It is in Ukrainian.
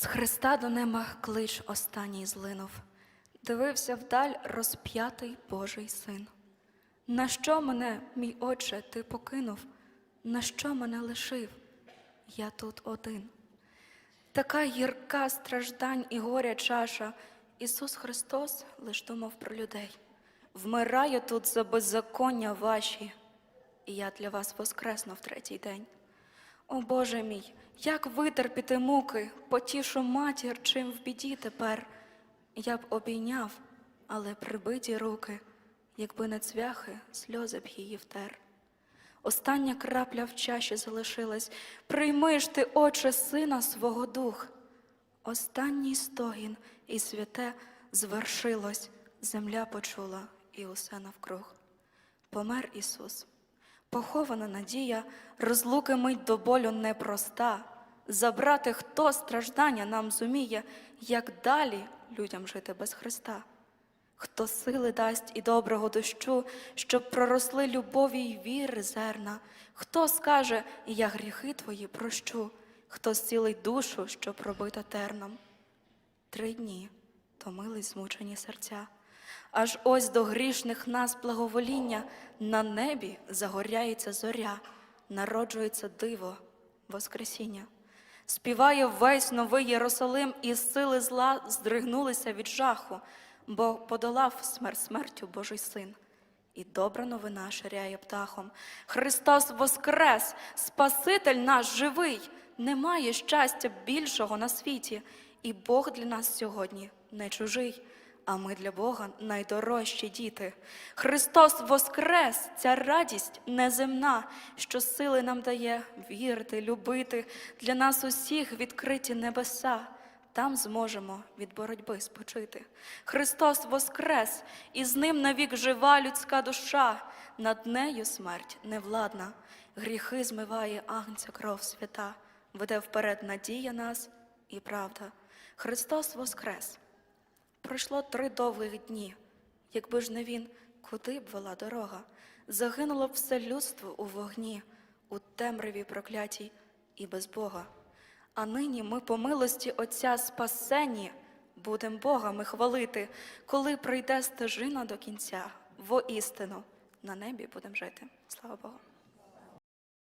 З Христа до неба клич останній злинув, дивився вдаль розп'ятий Божий син. На що мене, мій отче, ти покинув? На що мене лишив? Я тут один. Така гірка страждань і горя чаша. Ісус Христос лиш думав про людей. Вмираю тут за беззаконня ваші, і я для вас воскресну в третій день. О Боже мій, як витерпіти муки, потішу матір, чим в біді тепер. Я б обійняв, але прибиті руки, якби не цвяхи, сльози б її втер. Остання крапля в чаші залишилась. Прийми ж ти, Отче, сина свого дух. Останній стогін і святе звершилось, земля почула і усе навкруг. Помер Ісус, похована надія, розлуки мить до болю непроста. Забрати хто страждання нам зуміє, як далі людям жити без Христа. Хто сили дасть і доброго дощу, щоб проросли любові й віри зерна, хто скаже, я гріхи твої прощу, хто зцілить душу, що пробита терном. Три дні томились змучені серця, аж ось до грішних нас благовоління на небі загоряється зоря, народжується диво, Воскресіння. Співає весь новий Єрусалим, і сили зла здригнулися від жаху, бо подолав смерть смертю Божий син. І добра новина ширяє птахом. Христос воскрес, Спаситель наш живий, немає щастя більшого на світі, і Бог для нас сьогодні не чужий, а ми для Бога найдорожчі діти. Христос воскрес, ця радість неземна, що сили нам дає вірити, любити, для нас усіх відкриті небеса. Там зможемо від боротьби спочити. Христос воскрес, і з ним навік жива людська душа, над нею смерть невладна, гріхи змиває агнця кров свята, веде вперед надія нас і правда. Христос воскрес. Пройшло три довгих дні. Якби ж не він, куди б вела дорога? Загинуло б все людство у вогні, у темряві проклятій і без Бога. А нині ми по милості Отця спасені, будем Бога ми хвалити, коли прийде стежина до кінця, воістину на небі будем жити. Слава Богу.